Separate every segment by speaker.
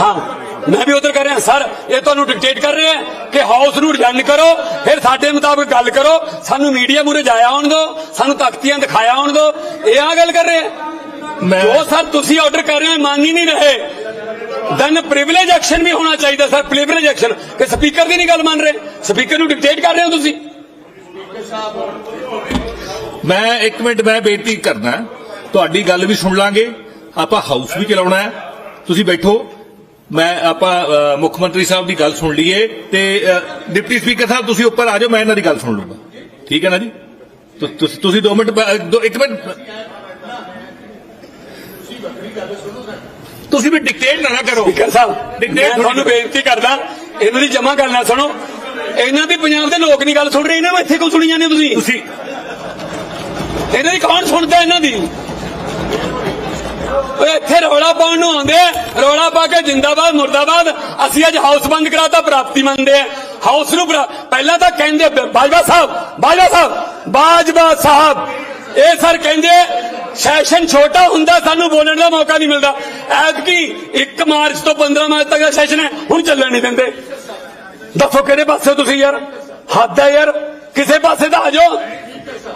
Speaker 1: ਹਾਂ ਮੈਂ ਵੀ ਉਧਰ ਕਰ ਰਿਹਾ ਸਰ ਇਹ ਤੁਹਾਨੂੰ ਡਿਕਟੇਟ ਕਰ ਰਹੇ ਕਿ ਹਾਊਸ ਨੂੰ ਰਿਜਨ ਕਰੋ ਫਿਰ ਸਾਡੇ ਮੁਤਾਬਕ ਗੱਲ ਕਰੋ ਸਾਨੂੰ ਮੀਡੀਆ ਮੂਰੇ ਜਾਇਆ ਆਉਣ ਦਿਓ ਸਾਨੂੰ ਤਖਤੀਆਂ ਦਿਖਾਇਆ ਆਉਣ ਦਿਓ ਇਹ ਆ ਗੱਲ ਕਰ ਰਹੇ।
Speaker 2: ਮੈਂ
Speaker 1: ਜੋ ਸਰ ਤੁਸੀਂ ਆਰਡਰ ਕਰ ਰਹੇ ਹੋ ਮੰਨ ਹੀ ਨਹੀਂ ਰਹੇ। ਦੈਨ ਪ੍ਰਿਵਿਲੇਜ ਐਕਸ਼ਨ ਵੀ ਹੋਣਾ ਚਾਹੀਦਾ ਸਰ ਪ੍ਰਿਵਿਲੇਜ ਐਕਸ਼ਨ ਕਿ ਸਪੀਕਰ ਦੀ ਨਹੀਂ ਗੱਲ ਮੰਨ ਰਹੇ। ਸਪੀਕਰ ਨੂੰ ਡਿਕਟੇਟ ਕਰ ਰਹੇ ਹੋ ਤੁਸੀਂ?
Speaker 2: ਮੈਂ ਇੱਕ ਮਿੰਟ ਮੈਂ ਬੇਨਤੀ ਕਰਦਾ ਤੁਹਾਡੀ ਗੱਲ ਵੀ ਸੁਣ ਲਾਂਗੇ। ਆਪਾਂ ਹਾਊਸ ਵੀ ਚਲਾਉਣਾ ਹੈ। ਤੁਸੀਂ ਬੈਠੋ। ਮੈਂ ਆਪਾਂ ਮੁੱਖ ਮੰਤਰੀ ਸਾਹਿਬ ਦੀ ਗੱਲ ਸੁਣ ਲਈਏ ਤੇ ਡਿਪਟੀ ਸਪੀਕਰ ਸਾਹਿਬ ਤੁਸੀਂ ਉੱਪਰ ਆ ਜਾਓ ਮੈਂ ਇਹਨਾਂ ਦੀ ਗੱਲ ਸੁਣ ਲੂੰਗਾ ਠੀਕ ਹੈ ਨਾ ਜੀ? ਤੁਸ- ਤੁਸੀਂ 2 ਮਿੰਟ ਇੱਕ ਮਿੰਟ। ਤੁਸੀਂ ਵੀ ਡਿਕਟੇਟ ਨਾ ਕਰੋ।
Speaker 1: ਸਪੀਕਰ ਸਾਹਿਬ
Speaker 2: ਡਿਕਟੇਟ
Speaker 1: ਤੁਹਾਨੂੰ ਬੇਨਤੀ ਕਰਦਾ ਇਹਨਾਂ ਦੀ ਜਮਾ ਕਰਨਾ ਸੁਣੋ। ਇਹਨਾਂ ਦੀ ਪੰਜਾਬ ਦੇ ਲੋਕ ਨਹੀਂ ਗੱਲ ਸੁਣ ਰਹੇ ਇਹਨਾਂ ਨੂੰ ਇੱਥੇ ਕਿਉਂ ਸੁਣੀ ਜਾਂਦੇ ਤੁਸੀਂ?
Speaker 2: ਤੁਸੀਂ
Speaker 1: ਇਹਨਾਂ ਦੀ ਕੌਣ ਸੁਣਦਾ ਇਹਨਾਂ ਦੀ? ਓਏ ਇੱਥੇ ਰੌਲਾ ਪਾਉਣ ਨੂੰ ਆਉਂਦੇ ਆ। ਪਾ ਕੇ ਜਿੰਦਾਬਾਦ, ਮੁਰਦਾਬਾਦ। ਅਸੀਂ ਅੱਜ ਹਾਊਸ ਬੰਦ ਕਰਾਤਾ, ਪ੍ਰਾਪਤੀ ਮੰਨਦੇ ਆ। ਹਾਊਸ ਨੂੰ ਪਹਿਲਾਂ ਤਾਂ ਕਹਿੰਦੇ ਬਾਜਵਾ ਸਾਹਿਬ ਬਾਜਵਾ ਸਾਹਿਬ ਬਾਜਵਾ ਸਾਹਿਬ। ਇਹ ਸਰ ਕਹਿੰਦੇ ਸੈਸ਼ਨ ਛੋਟਾ ਹੁੰਦਾ, ਸਾਨੂੰ ਬੋਲਣ ਦਾ ਮੌਕਾ ਨਹੀਂ ਮਿਲਦਾ। ਐਤਕੀ 1 ਮਾਰਚ ਤੋਂ 15 ਮਾਰਚ ਤੱਕ ਦਾ ਸੈਸ਼ਨ ਹੈ, ਹੁਣ ਚੱਲਣ ਨਹੀਂ ਦਿੰਦੇ। ਦੱਸੋ ਕਿਹੜੇ ਪਾਸੇ ਤੁਸੀਂ ਯਾਰ? ਹੱਦ ਹੈ ਯਾਰ। ਕਿਸੇ ਪਾਸੇ ਤਾਂ ਆ ਜਾਓ।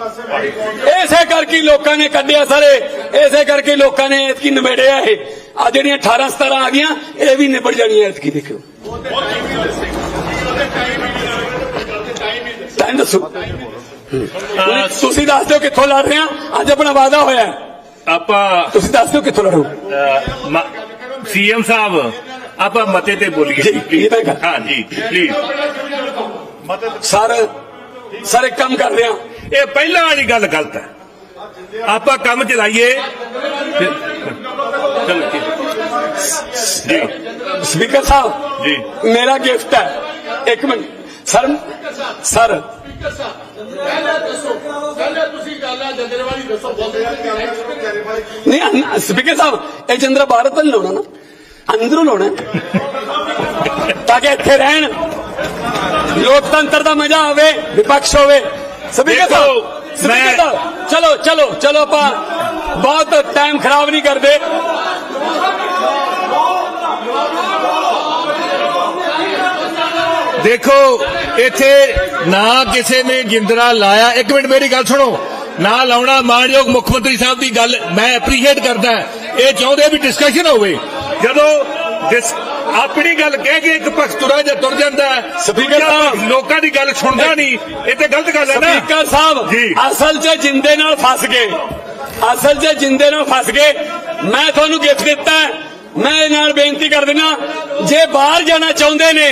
Speaker 1: ਇਸੇ ਕਰਕੇ ਹੀ ਲੋਕਾਂ ਨੇ ਕੱਢਿਆ ਸਾਰੇ ਇਸੇ ਕਰਕੇ ਹੀ ਲੋਕਾਂ ਨੇ ਇਤਕੀ ਨਿਬੇੜਿਆ ਇਹ ਆ ਜਿਹੜੀਆਂ 18 17 ਆ ਗਈਆਂ ਇਹ ਵੀ ਨਿਬੜ ਜਾਣੀਆਂ ਇਤਕੀ ਦੇਖਿਓ ਟਾਈਮ ਦੱਸੋ
Speaker 2: ਅ,
Speaker 1: ਤੁਸੀਂ ਦੱਸ ਦਿਓ ਕਿੱਥੋਂ ਲੜ ਰਹੇ ਆ ਅੱਜ ਆਪਣਾ ਵਾਅਦਾ ਹੋਇਆ ਹੈ।
Speaker 2: ਆਪਾਂ
Speaker 1: ਤੁਸੀਂ ਦੱਸ ਦਿਓ ਕਿੱਥੋਂ ਲੜੋ
Speaker 2: ਸੀਐਮ ਸਾਹਿਬ ਆਪਾਂ ਮਤੇ ਤੇ ਬੋਲੀਏ
Speaker 1: ਜੀ, ਇਹ ਤਾਂ ਗੱਲ।
Speaker 2: ਹਾਂ ਜੀ ਪਲੀਜ਼
Speaker 1: ਸਰ ਸਰ ਇੱਕ ਕੰਮ ਕਰਦੇ ਆ
Speaker 2: ਇਹ ਪਹਿਲਾਂ ਵਾਲੀ ਗੱਲ ਗਲਤ ਹੈ। ਆਪਾਂ ਕੰਮ ਚਲਾਈਏ। ਚਲੋ ਜੀ।
Speaker 1: ਸਪੀਕਰ ਸਾਹਿਬ
Speaker 2: ਜੀ।
Speaker 1: ਮੇਰਾ ਗਿਫਟ ਹੈ। ਇੱਕ ਮਿੰਟ। Sir sir. ਨਹੀਂ ਸਪੀਕਰ ਸਾਹਿਬ ਇਹ ਚੰਦਰਾ ਭਾਰਤ ਨਹੀਂ ਲਾਉਣਾ ਨਾ। ਅੰਦਰੋਂ ਲਾਉਣਾ। ਤਾਂ ਕਿ ਇੱਥੇ ਰਹਿਣ। ਲੋਕਤੰਤਰ ਦਾ ਮਜ਼ਾ ਆਵੇ ਵਿਪਕਸ਼ ਹੋਵੇ। ਸਪੀਕਰ ਸਾਹਿਬ ਸਪੀਕਰ ਸਾਹਿਬ ਚਲੋ ਚਲੋ ਚਲੋ ਆਪਾਂ ਬਹੁਤ ਟਾਈਮ ਖਰਾਬ ਨਹੀਂ ਕਰਦੇ।
Speaker 2: ਦੇਖੋ ਇੱਥੇ ਨਾ ਕਿਸੇ ਨੇ ਜਿੰਦਰਾ ਲਾਇਆ। ਇੱਕ ਮਿੰਟ ਮੇਰੀ ਗੱਲ ਸੁਣੋ। ਨਾ ਲਾਉਣਾ ਮਾਨਯੋਗ ਮੁੱਖ ਮੰਤਰੀ ਸਾਹਿਬ ਦੀ ਗੱਲ ਮੈਂ ਐਪਰੀਸ਼ੀਏਟ ਕਰਦਾ। ਇਹ ਚਾਹੁੰਦੇ ਵੀ ਡਿਸਕਸ਼ਨ ਹੋਵੇ। ਜਦੋਂ ਡਿਸ- ਆਪਣੀ ਗੱਲ ਕਹਿ ਕੇ ਇੱਕ ਪੱਖ ਤੁਰਾ ਜਾਂ ਤੁਰ ਜਾਂਦਾ ਦੂਜਾ
Speaker 1: ਸਾਹਿਬ।
Speaker 2: ਲੋਕਾਂ ਦੀ ਗੱਲ ਸੁਣਦਾ ਨਹੀਂ ਇਹ ਤੇ ਗਲਤ ਗੱਲ ਹੈ ਨਾ
Speaker 1: ਸਪੀਕਰ ਸਾਹਿਬ। ਅਸਲ 'ਚ ਜਿੰਦੇ ਨਾਲ ਫਸ ਗਏ ਅਸਲ 'ਚ ਜਿੰਦੇ ਨਾਲ ਫਸ ਗਏ ਮੈਂ ਤੁਹਾਨੂੰ ਗਿਫਟ ਦਿੱਤਾ। ਮੈਂ ਇਹ ਨਾਲ ਬੇਨਤੀ ਕਰ ਦਿੰਦਾ ਜੇ ਬਾਹਰ ਜਾਣਾ ਚਾਹੁੰਦੇ ਨੇ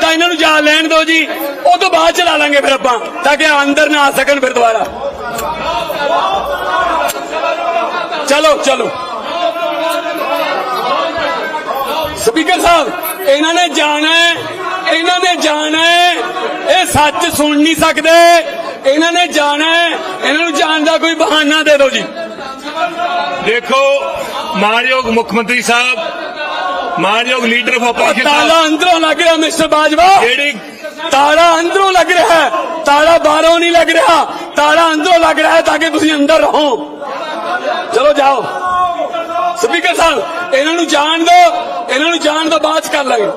Speaker 1: ਤਾਂ ਇਹਨਾਂ ਨੂੰ ਜਾ ਲੈਣ ਦਿਓ ਜੀ ਉਹ ਤੋਂ ਬਾਅਦ ਚਲਾ ਲਾਂਗੇ ਫਿਰ ਆਪਾਂ ਤਾਂ ਕਿ ਅੰਦਰ ਨਾ ਆ ਸਕਣ ਫਿਰ ਦੁਬਾਰਾ ਚਲੋ ਚਲੋ ਸਪੀਕਰ ਸਾਹਿਬ ਇਹਨਾਂ ਨੇ ਜਾਣਾ ਹੈ ਇਹਨਾਂ ਨੇ ਜਾਣਾ ਹੈ। ਇਹ ਸੱਚ ਸੁਣ ਨਹੀਂ ਸਕਦੇ। ਇਹਨਾਂ ਨੇ ਜਾਣਾ ਹੈ। ਇਹਨਾਂ ਨੂੰ ਜਾਣ ਦਾ ਕੋਈ ਬਹਾਨਾ ਦੇ ਦਿਓ ਜੀ।
Speaker 2: ਦੇਖੋ ਮਾਨਯੋਗ ਮੁੱਖ ਮੰਤਰੀ ਸਾਹਿਬ ਮਾਨਯੋਗ ਲੀਡਰ ਆਫ ਆਪੋਜੀਸ਼ਨ
Speaker 1: ਤਾਲਾ ਅੰਦਰੋਂ ਲੱਗ ਰਿਹਾ ਮਿਸਟਰ ਬਾਜਵਾ।
Speaker 2: ਜਿਹੜੀ
Speaker 1: ਤਾਲਾ ਅੰਦਰੋਂ ਲੱਗ ਰਿਹਾ ਹੈ। ਤਾਲਾ ਬਾਹਰੋਂ ਨਹੀਂ ਲੱਗ ਰਿਹਾ। ਤਾਲਾ ਅੰਦਰੋਂ ਲੱਗ ਰਿਹਾ ਹੈ ਤਾਂ ਕਿ ਤੁਸੀਂ ਅੰਦਰ ਰਹੋ। ਚਲੋ ਜਾਓ। ਸਪੀਕਰ ਸਾਹਿਬ, ਇਹਨਾਂ ਨੂੰ ਜਾਣ ਦਿਓ ਇਹਨਾਂ ਨੂੰ ਜਾਣ ਤੋਂ ਬਾਅਦ 'ਚ ਕਰ ਲਾਂਗੇ।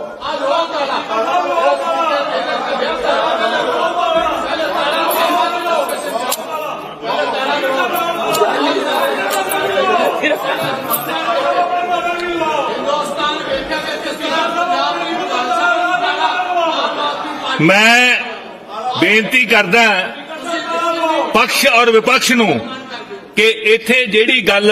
Speaker 2: ਮੈਂ ਬੇਨਤੀ ਕਰਦਾ ਪਕਸ਼ ਔਰ ਵਿਪਕਸ਼ ਨੂੰ, ਕਿ ਇੱਥੇ ਜਿਹੜੀ ਗੱਲ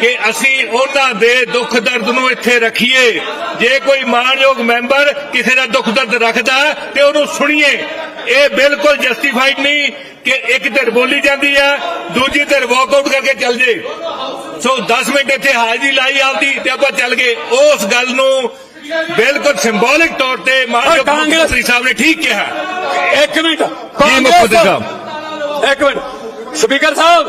Speaker 2: ਕਿ ਅਸੀਂ ਉਹਨਾਂ ਦੇ ਦੁੱਖ ਦਰਦ ਨੂੰ ਇੱਥੇ ਰੱਖੀਏ। ਜੇ ਕੋਈ ਮਾਨਯੋਗ ਮੈਂਬਰ ਕਿਸੇ ਦਾ ਦੁੱਖ ਦਰਦ ਰੱਖਦਾ ਤੇ ਉਹਨੂੰ ਸੁਣੀਏ। ਇਹ ਬਿਲਕੁਲ ਜਸਟੀਫਾਈਡ ਨਹੀਂ ਕਿ ਇੱਕ ਧਿਰ ਬੋਲੀ ਜਾਂਦੀ ਹੈ ਦੂਜੀ ਧਿਰ ਵਾਕਆਊਟ ਕਰਕੇ ਚੱਲ ਜੇ। ਸੋ 10 ਮਿੰਟ ਇੱਥੇ ਹਾਜ਼ਰੀ ਲਾਈ ਆਪਦੀ ਤੇ ਆਪਾਂ ਚੱਲ ਗਏ। ਉਸ ਗੱਲ ਨੂੰ ਬਿਲਕੁਲ ਸਿੰਬੋਲਿਕ ਤੌਰ ਤੇ ਮਾਨਯੋਗ
Speaker 1: ਕਾਂਗਰਸ-
Speaker 2: ਸਾਹਿਬ ਨੇ ਠੀਕ ਕਿਹਾ।
Speaker 1: ਇੱਕ ਮਿੰਟ
Speaker 2: ਜੀ
Speaker 1: ਇੱਕ minute. Speaker Sahib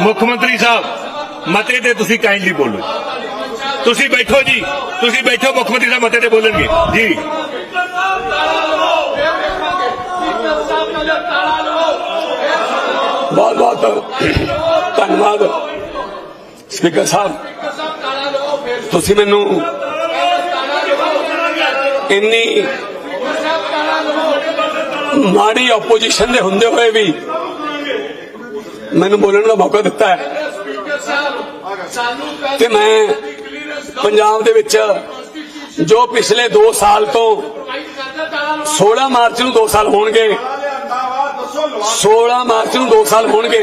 Speaker 2: ਮੁੱਖ ਮੰਤਰੀ ਸਾਹਿਬ, ਮਤੇ ਤੇ ਤੁਸੀਂ ਕਾਈਂਡਲੀ ਬੋਲੋ। ਤੁਸੀਂ ਬੈਠੋ ਜੀ, ਤੁਸੀਂ ਬੈਠੋ, ਮੁੱਖ ਮੰਤਰੀ ਸਾਹਿਬ ਮਤੇ ਤੇ ਬੋਲਣਗੇ। ਜੀ।
Speaker 1: ਬਹੁਤ ਬਹੁਤ ਧੰਨਵਾਦ। ਸਪੀਕਰ ਸਾਹਿਬ, ਤੁਸੀਂ ਮੈਨੂੰ ਇੰਨੀ ਮਾੜੀ ਆਪੋਜੀਸ਼ਨ ਦੇ ਹੁੰਦੇ ਹੋਏ ਵੀ ਮੈਨੂੰ ਬੋਲਣ ਦਾ ਮੌਕਾ ਦਿੱਤਾ ਹੈ। ਤੇ ਮੈਂ ਪੰਜਾਬ ਦੇ ਵਿੱਚ ਜੋ ਪਿਛਲੇ 2 ਸਾਲ ਤੋਂ 16 ਮਾਰਚ ਨੂੰ 2 ਸਾਲ ਹੋਣਗੇ 16 ਮਾਰਚ ਨੂੰ 2 ਸਾਲ ਹੋਣਗੇ,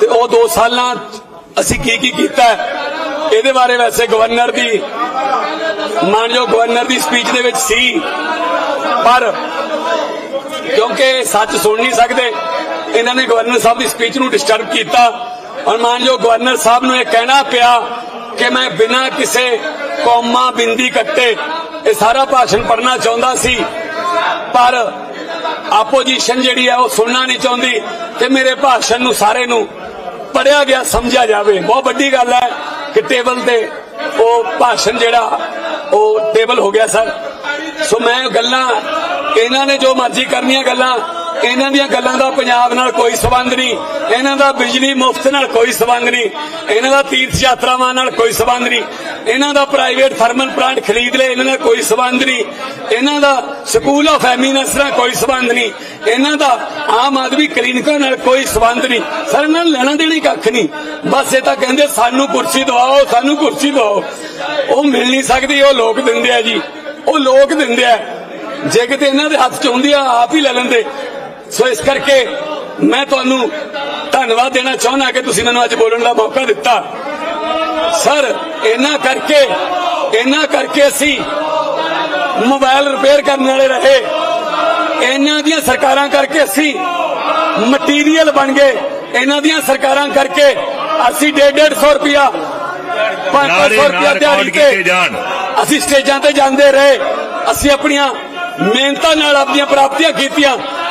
Speaker 1: ਤੇ ਉਹ 2 ਸਾਲਾਂ ਅਸੀਂ ਕੀ ਕੀ ਕੀਤਾ ਇਹਦੇ ਬਾਰੇ ਵੈਸੇ ਗਵਰਨਰ ਦੀ ਮਾਨਯੋਗ ਗਵਰਨਰ ਦੀ ਸਪੀਚ ਦੇ ਵਿੱਚ ਸੀ, ਪਰ ਕਿਉਂਕਿ ਸੱਚ ਸੁਣ ਨਹੀਂ ਸਕਦੇ ਇਹਨਾਂ ਨੇ ਗਵਰਨਰ ਸਾਹਿਬ ਦੀ ਸਪੀਚ ਨੂੰ ਡਿਸਟਰਬ ਕੀਤਾ। ਔਰ ਮਾਨਯੋਗ ਗਵਰਨਰ ਸਾਹਿਬ ਨੂੰ ਇਹ ਕਹਿਣਾ ਪਿਆ ਕਿ ਮੈਂ ਬਿਨਾਂ ਕਿਸੇ ਕੌਮਾ ਬਿੰਦੀ ਕੱਟੇ ਇਹ ਸਾਰਾ ਭਾਸ਼ਣ ਪੜਨਾ ਚਾਹੁੰਦਾ ਸੀ, ਪਰ ਆਪੋਜੀਸ਼ਨ ਜਿਹੜੀ ਹੈ ਉਹ ਸੁਣਨਾ ਨਹੀਂ ਚਾਹੁੰਦੀ ਤੇ ਮੇਰੇ ਭਾਸ਼ਣ ਨੂੰ ਸਾਰੇ ਨੂੰ ਪੜਿਆ ਗਿਆ, ਸਮਝਿਆ ਜਾਵੇ। ਬਹੁਤ ਵੱਡੀ ਗੱਲ ਹੈ ਕਿ ਟੇਬਲ ਤੇ ਉਹ ਭਾਸ਼ਣ ਜਿਹੜਾ, ਉਹ ਟੇਬਲ ਹੋ ਗਿਆ ਸਰ ਸੋ ਮੈਂ ਗੱਲਾਂ, ਇਹਨਾਂ ਨੇ ਜੋ ਮਰਜ਼ੀ ਕਰਨੀਆਂ ਗੱਲਾਂ ਇਹਨਾਂ ਦੀਆਂ ਗੱਲਾਂ ਦਾ ਪੰਜਾਬ ਨਾਲ ਕੋਈ ਸਬੰਧ ਨਹੀਂ। ਇਹਨਾਂ ਦਾ ਬਿਜਲੀ ਮੁਫਤ ਨਾਲ ਕੋਈ ਸਬੰਧ ਨਹੀਂ। ਇਹਨਾਂ ਦਾ ਤੀਰਥ ਯਾਤਰਾਵਾਂ ਨਾਲ ਕੋਈ ਸਬੰਧ ਨਹੀਂ। ਇਹਨਾਂ ਦਾ ਪ੍ਰਾਈਵੇਟ ਥਰਮਲ ਪਲਾਂਟ ਖਰੀਦ ਲਏ, ਇਹਨਾਂ ਨਾਲ ਕੋਈ ਸਬੰਧ ਨਹੀਂ। ਇਹਨਾਂ ਦਾ ਸਕੂਲ ਆਫ ਐਮੀਨੈਂਸ ਨਾਲ ਕੋਈ ਸਬੰਧ ਨਹੀਂ। ਇਹਨਾਂ ਦਾ ਆਮ ਆਦਮੀ ਕਲੀਨਿਕਾਂ ਨਾਲ ਕੋਈ ਸਬੰਧ ਨਹੀਂ। ਸਰ, ਇਹਨਾਂ ਨੂੰ ਲੈਣਾ ਦੇਣੀ ਕੱਖ ਨਹੀਂ। ਬਸ ਇਹ ਤਾਂ ਕਹਿੰਦੇ ਸਾਨੂੰ ਕੁਰਸੀ ਦਵਾਓ, ਸਾਨੂੰ ਕੁਰਸੀ ਦਵਾਓ। ਉਹ ਮਿਲ ਨਹੀਂ ਸਕਦੀ, ਉਹ ਲੋਕ ਦਿੰਦੇ ਆ ਜੀ। ਉਹ ਲੋਕ ਦਿੰਦੇ ਆ। ਜੇ ਕਿਤੇ ਇਹਨਾਂ ਦੇ ਹੱਥ ਚ ਹੁੰਦੀ ਆ, ਆਪ ਹੀ ਲੈ ਲੈਂਦੇ। ਸੋ ਇਸ ਕਰਕੇ ਮੈਂ ਤੁਹਾਨੂੰ ਧੰਨਵਾਦ ਦੇਣਾ ਚਾਹੁੰਦਾ ਕਿ ਤੁਸੀਂ ਮੈਨੂੰ ਅੱਜ ਬੋਲਣ ਦਾ ਮੌਕਾ ਦਿੱਤਾ। ਸਰ ਇਹਨਾਂ ਕਰਕੇ ਇਹਨਾਂ ਕਰਕੇ ਅਸੀਂ ਮੋਬਾਈਲ ਰਿਪੇਅਰ ਕਰਨ ਵਾਲੇ ਰਹੇ। ਇਹਨਾਂ ਦੀਆਂ ਸਰਕਾਰਾਂ ਕਰਕੇ ਅਸੀਂ ਮਟੀਰੀਅਲ ਬਣ ਗਏ। ਇਹਨਾਂ ਦੀਆਂ ਸਰਕਾਰਾਂ ਕਰਕੇ ਅਸੀਂ 150 ਰੁਪਿਆ 500
Speaker 2: ਨਾਰੇ
Speaker 1: ਰੁਪਿਆ ਦਿਹਾੜੀ ਤੇ ਅਸੀਂ ਸਟੇਜਾਂ ਤੇ ਜਾਂਦੇ ਰਹੇ। ਅਸੀਂ ਆਪਣੀਆਂ ਮਿਹਨਤਾਂ ਨਾਲ ਆਪਣੀਆਂ ਪ੍ਰਾਪਤੀਆਂ ਕੀਤੀਆਂ।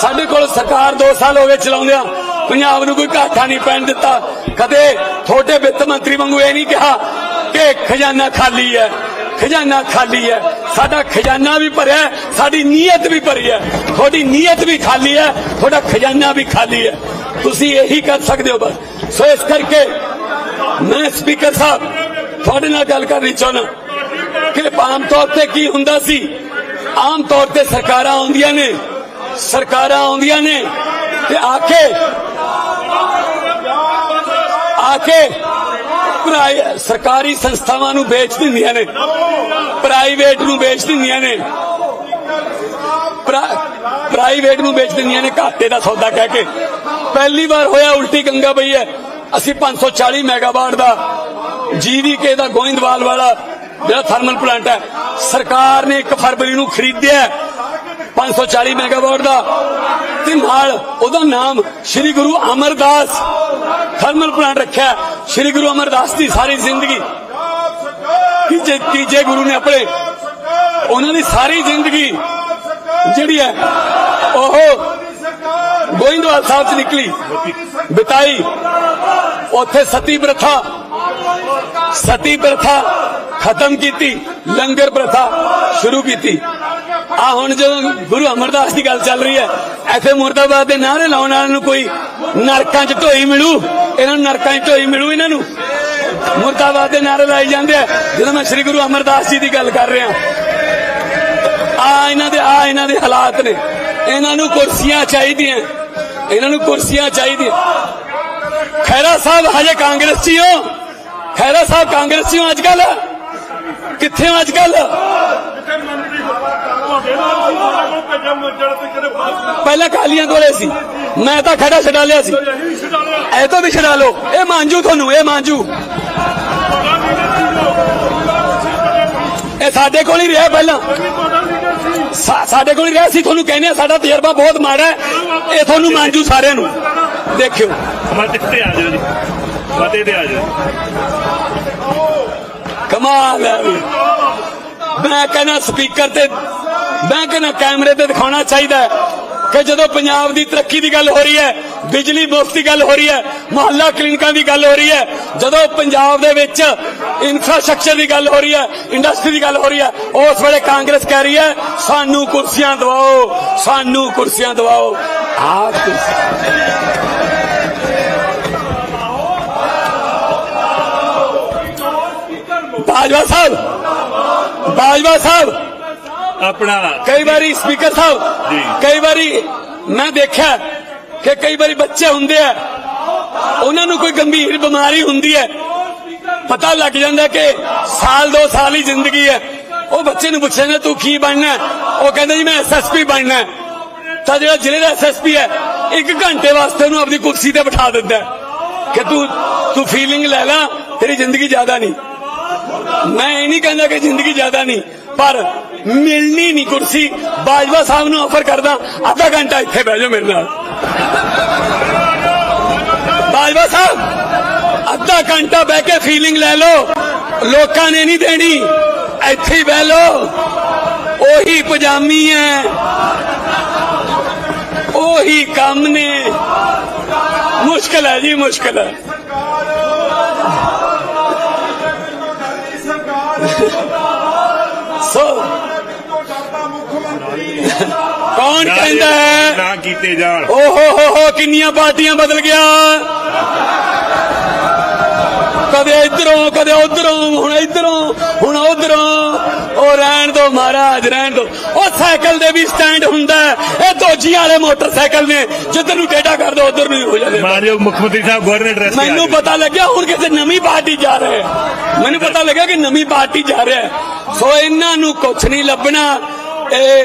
Speaker 1: ਸਾਡੇ ਕੋਲ ਸਰਕਾਰ 2 ਸਾਲ ਹੋ ਗਏ ਚਲਾਉਂਦਿਆਂ ਪੰਜਾਬ ਨੂੰ ਕੋਈ ਘਾਟਾ ਨਹੀਂ ਪੈਣ ਦਿੱਤਾ। ਕਦੇ ਤੁਹਾਡੇ ਵਿੱਤ ਮੰਤਰੀ ਵਾਂਗੂ ਇਹ ਨਹੀਂ ਕਿਹਾ ਕਿ ਖਜ਼ਾਨਾ ਖਾਲੀ ਹੈ, ਖਜ਼ਾਨਾ ਖਾਲੀ ਹੈ। ਸਾਡਾ ਖਜ਼ਾਨਾ ਵੀ ਭਰਿਆ ਸਾਡੀ ਨੀਅਤ ਵੀ ਭਰੀ ਹੈ। ਤੁਹਾਡੀ ਨੀਅਤ ਵੀ ਖਾਲੀ ਹੈ, ਤੁਹਾਡਾ ਖਜ਼ਾਨਾ ਵੀ ਖਾਲੀ ਹੈ। ਤੁਸੀਂ ਇਹੀ ਕਰ ਸਕਦੇ ਹੋ ਬਸ। ਸੋ ਇਸ ਕਰਕੇ ਮੈਂ ਸਪੀਕਰ ਸਾਹਿਬ, ਤੁਹਾਡੇ ਨਾਲ ਗੱਲ ਕਰਨੀ ਚਾਹੁੰਦਾ ਕਿ ਆਮ ਤੌਰ ਤੇ ਕੀ ਹੁੰਦਾ ਸੀ? ਆਮ ਤੌਰ ਤੇ ਸਰਕਾਰਾਂ ਆਉਂਦੀਆਂ ਨੇ। ਸਰਕਾਰਾਂ ਆਉਂਦੀਆਂ ਨੇ ਤੇ ਆ ਕੇ ਆ ਕੇ ਪ੍ਰਾਈ- ਸਰਕਾਰੀ ਸੰਸਥਾਵਾਂ ਨੂੰ ਵੇਚ ਦਿੰਦੀਆਂ ਨੇ, ਪ੍ਰਾਈਵੇਟ ਨੂੰ ਵੇਚ ਦਿੰਦੀਆਂ ਨੇ ਪ੍ਰਾਈਵੇਟ ਨੂੰ ਵੇਚ ਦਿੰਦੀਆਂ ਨੇ, ਘਾਟੇ ਦਾ ਸੌਦਾ ਕਹਿ ਕੇ। ਪਹਿਲੀ ਵਾਰ ਹੋਇਆ ਉਲਟੀ ਗੰਗਾ ਪਈ ਹੈ, ਅਸੀਂ 540 ਮੈਗਾਵਾਟ ਦਾ ਜੀਵੀਕੇ ਦਾ ਗੋਇੰਦਵਾਲ ਵਾਲਾ ਜਿਹੜਾ ਥਰਮਲ ਪਲਾਂਟ ਹੈ, ਸਰਕਾਰ ਨੇ 1 ਫਰਵਰੀ ਨੂੰ ਖਰੀਦਿਆ 540 ਮੈਗਾਵਾਟ ਦਾ। ਤੇ ਨਾਲ ਉਹਦਾ ਨਾਮ ਸ੍ਰੀ ਗੁਰੂ ਅਮਰਦਾਸ ਥਰਮਲ ਪਲਾਂਟ ਰੱਖਿਆ। ਸ੍ਰੀ ਗੁਰੂ ਅਮਰਦਾਸ ਦੀ ਸਾਰੀ ਜ਼ਿੰਦਗੀ। ਤੀਜੇ ਤੀਜੇ ਗੁਰੂ ਨੇ ਆਪਣੇ ਉਹਨਾਂ ਦੀ ਸਾਰੀ ਜ਼ਿੰਦਗੀ ਜਿਹੜੀ ਹੈ, ਉਹ ਗੋਇੰਦਵਾਲ ਸਾਹਿਬ ਚ ਨਿਕਲੀ। ਬਿਤਾਈ। ਉੱਥੇ ਸਤੀ ਪ੍ਰਥਾ ਸਤੀ ਪ੍ਰਥਾ ਖਤਮ ਕੀਤੀ, ਲੰਗਰ ਪ੍ਰਥਾ ਸ਼ੁਰੂ ਕੀਤੀ। ਆ ਹੁਣ ਜਦੋਂ ਗੁਰੂ ਅਮਰਦਾਸ ਦੀ ਗੱਲ ਚੱਲ ਰਹੀ ਹੈ, ਇੱਥੇ ਮੁਰਦਾਬਾਦ ਦੇ ਨਾਰੇ ਲਾਉਣ ਵਾਲਿਆਂ ਨੂੰ ਕੋਈ ਨਰਕਾਂ 'ਚ ਢੋਈ ਮਿਲੂ? ਇਹਨਾਂ ਨੂੰ ਨਰਕਾਂ 'ਚ ਢੋਈ ਮਿਲੂ ਇਹਨਾਂ ਨੂੰ? ਮੁਰਦਾਬਾਦ ਦੇ ਨਾਰੇ ਲਾਏ ਜਾਂਦੇ ਆ। ਜਦੋਂ ਮੈਂ ਸ੍ਰੀ ਗੁਰੂ ਅਮਰਦਾਸ ਜੀ ਦੀ ਗੱਲ ਕਰ ਰਿਹਾ, ਆ ਇਹਨਾਂ ਦੇ ਆ ਇਹਨਾਂ ਦੇ ਹਾਲਾਤ ਨੇ। ਇਹਨਾਂ ਨੂੰ ਕੁਰਸੀਆਂ ਚਾਹੀਦੀਆਂ। ਇਹਨਾਂ ਨੂੰ ਕੁਰਸੀਆਂ ਚਾਹੀਦੀਆਂ। ਖੈਰਾ ਸਾਹਿਬ ਹਜੇ ਕਾਂਗਰਸੀ ਹੋ ਖੈਰਾ ਸਾਹਿਬ ਕਾਂਗਰਸੀ ਹੋ ਅੱਜ ਕੱਲ ਕਿੱਥੇ ਹੋ ਅੱਜ ਕੱਲ ਪਹਿਲਾਂ ਕਾਲੀਆਂ ਕੋਲੇ ਸੀ। ਮੈਂ ਤਾਂ ਖੜਾ ਛਡਾ ਲਿਆ ਸੀ। ਇਹ ਤੋਂ ਵੀ ਛਡਾ ਲਓ। ਇਹ ਮਾਂਜੂ ਤੁਹਾਨੂੰ ਇਹ ਮਾਂਜੂ। ਇਹ ਸਾਡੇ ਕੋਲ ਹੀ ਰਿਹਾ ਪਹਿਲਾਂ। ਸਾਡੇ ਕੋਲ ਹੀ ਰਿਹਾ ਸੀ ਤੁਹਾਨੂੰ ਕਹਿੰਦੇ ਆ ਸਾਡਾ ਤਜਰਬਾ ਬਹੁਤ ਮਾੜਾ ਹੈ। ਇਹ ਤੁਹਾਨੂੰ ਮਾਂਜੂ ਸਾਰਿਆਂ ਨੂੰ। ਦੇਖਿਓ।
Speaker 2: ਮਤੇ ਤੇ ਆ ਜਾਓ ਜੀ। ਮਤੇ ਤੇ ਆ ਜਾਓ।
Speaker 1: ਕਮਾਲ ਹੈ। ਮੈਂ ਕਹਿੰਦਾ ਸਪੀਕਰ ਤੇ ਬੈਂਕ ਕਹਿੰਦਾ ਕੈਮਰੇ ਤੇ ਦਿਖਾਉਣਾ ਚਾਹੀਦਾ ਕਿ ਜਦੋਂ ਪੰਜਾਬ ਦੀ ਤਰੱਕੀ ਦੀ ਗੱਲ ਹੋ ਰਹੀ ਹੈ, ਬਿਜਲੀ ਮੁਫਤ ਦੀ ਗੱਲ ਹੋ ਰਹੀ ਹੈ, ਮੁਹੱਲਾ ਕਲੀਨਿਕਾਂ ਦੀ ਗੱਲ ਹੋ ਰਹੀ ਹੈ, ਜਦੋਂ ਪੰਜਾਬ ਦੇ ਵਿੱਚ ਇਨਫਰਾਸਟ੍ਰਕਚਰ ਦੀ ਗੱਲ ਹੋ ਰਹੀ ਹੈ ਇੰਡਸਟਰੀ ਦੀ ਗੱਲ ਹੋ ਰਹੀ ਹੈ, ਉਸ ਵੇਲੇ ਕਾਂਗਰਸ ਕਹਿ ਰਹੀ ਹੈ, ਸਾਨੂੰ ਕੁਰਸੀਆਂ ਦਿਵਾਓ, ਸਾਨੂੰ ਕੁਰਸੀਆਂ ਦਿਵਾਓ। ਆਹ ਕੁਰਸੀ ਬਾਜਵਾ ਸਾਹਿਬ ਬਾਜਵਾ ਸਾਹਿਬ।
Speaker 2: ਆਪਣਾ
Speaker 1: ਕਈ ਵਾਰੀ ਸਪੀਕਰ
Speaker 2: ਜੀ।
Speaker 1: ਸਾਹਿਬ ਕਈ ਵਾਰੀ ਮੈਂ ਦੇਖਿਆ ਕਿ ਕਈ ਵਾਰੀ ਬੱਚੇ ਹੁੰਦੇ ਆ ਉਹਨਾਂ ਨੂੰ ਕੋਈ ਗੰਭੀਰ ਬਿਮਾਰੀ ਹੁੰਦੀ ਹੈ ਪਤਾ ਲੱਗ ਜਾਂਦਾ ਕਿ ਸਾਲ ਦੋ ਸਾਲ ਹੀ ਜ਼ਿੰਦਗੀ ਹੈ ਉਹ ਬੱਚੇ ਨੂੰ ਪੁੱਛਦੇ ਤੂੰ ਕੀ ਬਣਨਾ? ਉਹ ਕਹਿੰਦਾ ਜੀ ਮੈਂ ਐਸਐਸਪੀ ਬਣਨਾ। ਤਾਂ ਜਿਹੜਾ ਜ਼ਿਲ੍ਹੇ ਦਾ ਐਸਐਸਪੀ ਹੈ ਇੱਕ ਘੰਟੇ ਵਾਸਤੇ ਉਹਨੂੰ ਆਪਣੀ ਕੁਰਸੀ ਤੇ ਬਿਠਾ ਦਿੰਦਾ ਕਿ ਤੂੰ ਤੂੰ ਫੀਲਿੰਗ ਲੈ ਲੈ ਤੇਰੀ ਜ਼ਿੰਦਗੀ ਜ਼ਿਆਦਾ ਨਹੀਂ ਮੈਂ ਇਹ ਨਹੀਂ ਕਹਿੰਦਾ ਕਿ ਜ਼ਿੰਦਗੀ ਜ਼ਿਆਦਾ ਨਹੀਂ ਪਰ ਮਿਲਣੀ ਨਹੀਂ ਕੁਰਸੀ ਬਾਜਵਾ ਸਾਹਿਬ ਨੂੰ ਆਫਰ ਕਰਦਾ ਅੱਧਾ ਘੰਟਾ ਇੱਥੇ ਬਹਿ ਜਾਓ ਮੇਰੇ ਨਾਲ ਬਾਜਵਾ ਸਾਹਿਬ ਅੱਧਾ ਘੰਟਾ ਬਹਿ ਕੇ ਫੀਲਿੰਗ ਲੈ ਲਓ ਲੋਕਾਂ ਨੇ ਨਹੀਂ ਦੇਣੀ ਇੱਥੇ ਹੀ ਬਹਿ ਲਓ ਉਹੀ ਪਜਾਮੀ ਹੈ ਉਹੀ ਕੰਮ ਨੇ ਮੁਸ਼ਕਲ ਹੈ ਜੀ ਮੁਸ਼ਕਲ ਹੈ ਕੌਣ ਕਹਿੰਦਾ ਹੈ?
Speaker 2: ਨਾ ਕੀਤੇ ਜਾਣ।
Speaker 1: ਓ ਹੋ ਹੋ ਹੋ ਕਿੰਨੀਆਂ ਪਾਰਟੀਆਂ ਬਦਲ ਗਿਆ? ਕਦੇ ਇਧਰੋਂ ਕਦੇ ਉਧਰੋਂ ਹੁਣ ਇਧਰੋਂ ਹੁਣ ਉਧਰੋਂ। ਉਹ ਰਹਿਣ ਦੋ ਮਹਾਰਾਜ ਰਹਿਣ ਦੋ। ਉਹ ਸਾਈਕਲ ਦੇ ਵੀ ਸਟੈਂਡ ਹੁੰਦਾ ਹੈ। ਇਹ ਦੋਜੀਆਂ ਵਾਲੇ ਮੋਟਰਸਾਈਕਲ ਨੇ। ਜਿੱਧਰ ਨੂੰ ਟੇਢਾ ਕਰ ਦੋ ਉਧਰ ਨੂੰ ਹੀ ਹੋ ਜਾਂਦੇ
Speaker 2: ਮਾਨਯੋਗ ਮੁੱਖ ਮੰਤਰੀ ਸਾਹਿਬ ਗਵਰਨਰ ਆ
Speaker 1: ਮੈਨੂੰ। ਪਤਾ ਲੱਗਿਆ ਹੁਣ ਕਿਸੇ ਨਵੀਂ ਪਾਰਟੀ ਜਾ ਰਹੇ ਮੈਨੂੰ ਪਤਾ ਲੱਗਿਆ ਕਿ ਨਵੀਂ ਪਾਰਟੀ ਜਾ ਰਿਹਾ ਸੋ ਇਹਨਾਂ ਨੂੰ ਕੁਛ ਨਹੀਂ ਲੱਭਣਾ। ਇਹ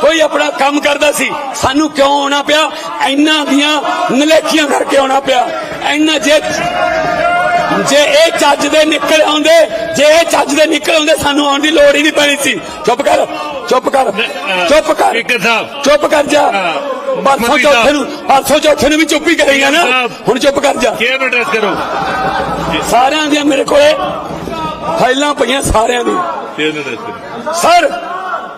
Speaker 1: ਕੋਈ ਆਪਣਾ ਕੰਮ ਕਰਦਾ ਸੀ ਸਾਨੂੰ ਕਿਉਂ ਆਉਣਾ ਪਿਆ? ਇੰਨਾ ਦੀਆਂ ਨਲੇਕੀਆਂ ਕਰਕੇ ਆਉਣਾ ਪਿਆ। ਇੰਨਾ ਜੇ ਜੇ ਇਹ ਚੱਜ ਦੇ ਨਿਕਲ ਆਉਂਦੇ ਜੇ ਇਹ ਚੱਜ ਦੇ ਨਿਕਲ ਆਉਂਦੇ ਸਾਨੂੰ ਆਉਣ ਦੀ ਲੋੜ ਹੀ ਨਹੀਂ ਪੈਣੀ ਸੀ। ਚੁੱਪ ਕਰ ਚੁੱਪ ਕਰ ਚੁੱਪ ਕਰ। ਚੁੱਪ ਕਰ ਜਾ। ਪਰਸੋਂ ਚੌਥੇ। ਨੂੰ ਪਰਸੋਂ ਚੌਥੇ ਨੂੰ ਵੀ ਚੁੱਪ ਹੀ ਕਰੇਗਾ ਨਾ। ਹੁਣ ਚੁੱਪ ਕਰ ਜਾ।
Speaker 2: ਨੂੰ ਐਡਰੈਸ ਕਰੋ?
Speaker 1: ਸਾਰਿਆਂ ਦੀਆਂ ਮੇਰੇ ਕੋਲੇ ਫਾਈਲਾਂ ਪਈਆਂ ਸਾਰਿਆਂ ਦੀ ਸਰ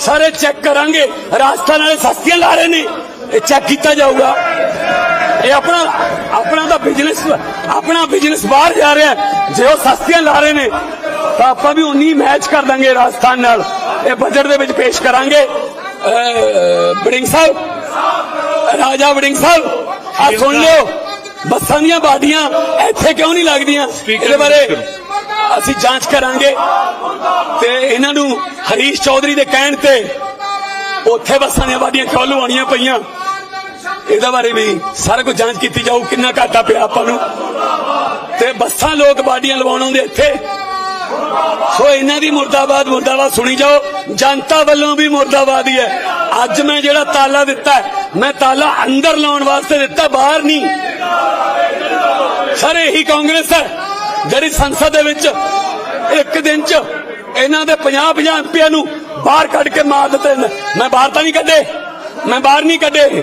Speaker 1: ਸਾਰੇ ਚੈੱਕ ਕਰਾਂਗੇ। ਰਾਜਸਥਾਨ ਵਾਲੇ ਸਸਤੀਆਂ ਲਾ ਰਹੇ ਨੇ। ਇਹ ਚੈੱਕ ਕੀਤਾ ਜਾਊਗਾ। ਇਹ ਆਪਣਾ ਆਪਣਾ ਤਾਂ ਬਿਜ਼ਨਸ ਆਪਣਾ ਬਿਜ਼ਨਸ ਬਾਹਰ ਜਾ ਰਿਹਾ। ਜੇ ਉਹ ਸਸਤੀਆਂ ਲਾ ਰਹੇ ਨੇ ਤਾਂ ਆਪਾਂ ਵੀ ਉਨੀ ਮੈਚ ਕਰ ਦਾਂਗੇ ਰਾਜਸਥਾਨ ਨਾਲ। ਇਹ ਬਜਟ ਦੇ ਵਿੱਚ ਪੇਸ਼ ਕਰਾਂਗੇ। ਬੜਿੰਗ ਸਾਹਿਬ। ਰਾਜਾ ਵੜਿੰਗ ਸਾਹਿਬ ਆ ਸੁਣ ਲਿਓ। ਬੱਸਾਂ ਦੀਆਂ ਬਾਡੀਆਂ ਇੱਥੇ ਕਿਉਂ ਨਹੀਂ ਲੱਗਦੀਆਂ? ਇਹਦੇ ਬਾਰੇ ਅਸੀਂ ਜਾਂਚ ਕਰਾਂਗੇ। ਤੇ ਇਹਨਾਂ ਨੂੰ ਹਰੀਸ਼ ਚੌਧਰੀ ਦੇ ਕਹਿਣ ਤੇ ਉੱਥੇ ਬੱਸਾਂ ਦੀਆਂ ਬਾਡੀਆਂ ਕਿਉਂ ਲਵਾਉਣੀਆਂ ਪਈਆਂ। ਇਹਦੇ ਬਾਰੇ ਵੀ ਸਾਰਾ ਕੁਝ ਜਾਂਚ ਕੀਤੀ ਜਾਊ, ਕਿੰਨਾ ਘਾਟਾ ਪਿਆ ਆਪਾਂ ਨੂੰ। ਤੇ ਬੱਸਾਂ ਲੋਕ ਵਾਡੀਆਂ ਲਵਾਉਣ ਆਉਂਦੇ ਇੱਥੇ। ਸੋ ਇਹਨਾਂ ਦੀ ਮੁਰਦਾਬਾਦ ਮੁਰਦਾਬਾਦ ਸੁਣੀ ਜਾਓ। ਜਨਤਾ ਵੱਲੋਂ ਵੀ ਮੁਰਦਾਬਾਦ ਹੀ ਹੈ। ਅੱਜ ਮੈਂ ਜਿਹੜਾ ਤਾਲਾ ਦਿੱਤਾ ਮੈਂ ਤਾਲਾ ਅੰਦਰ ਲਾਉਣ ਵਾਸਤੇ ਦਿੱਤਾ, ਬਾਹਰ ਨਹੀਂ। ਸਰ, ਇਹੀ ਕਾਂਗਰਸ ਹੈ। ਜਿਹੜੀ ਸੰਸਦ ਦੇ ਵਿੱਚ ਇੱਕ ਦਿਨ ਚ ਇਹਨਾਂ ਦੇ 50 50 ਐਮਪੀਆਂ ਨੂੰ ਬਾਹਰ ਕੱਢ ਕੇ ਮਾਰ ਦਿੱਤੇ ਨੇ। ਮੈਂ ਬਾਹਰ ਤਾਂ ਨਹੀਂ ਕੱਢੇ। ਮੈਂ ਬਾਹਰ ਨਹੀਂ ਕੱਢੇ।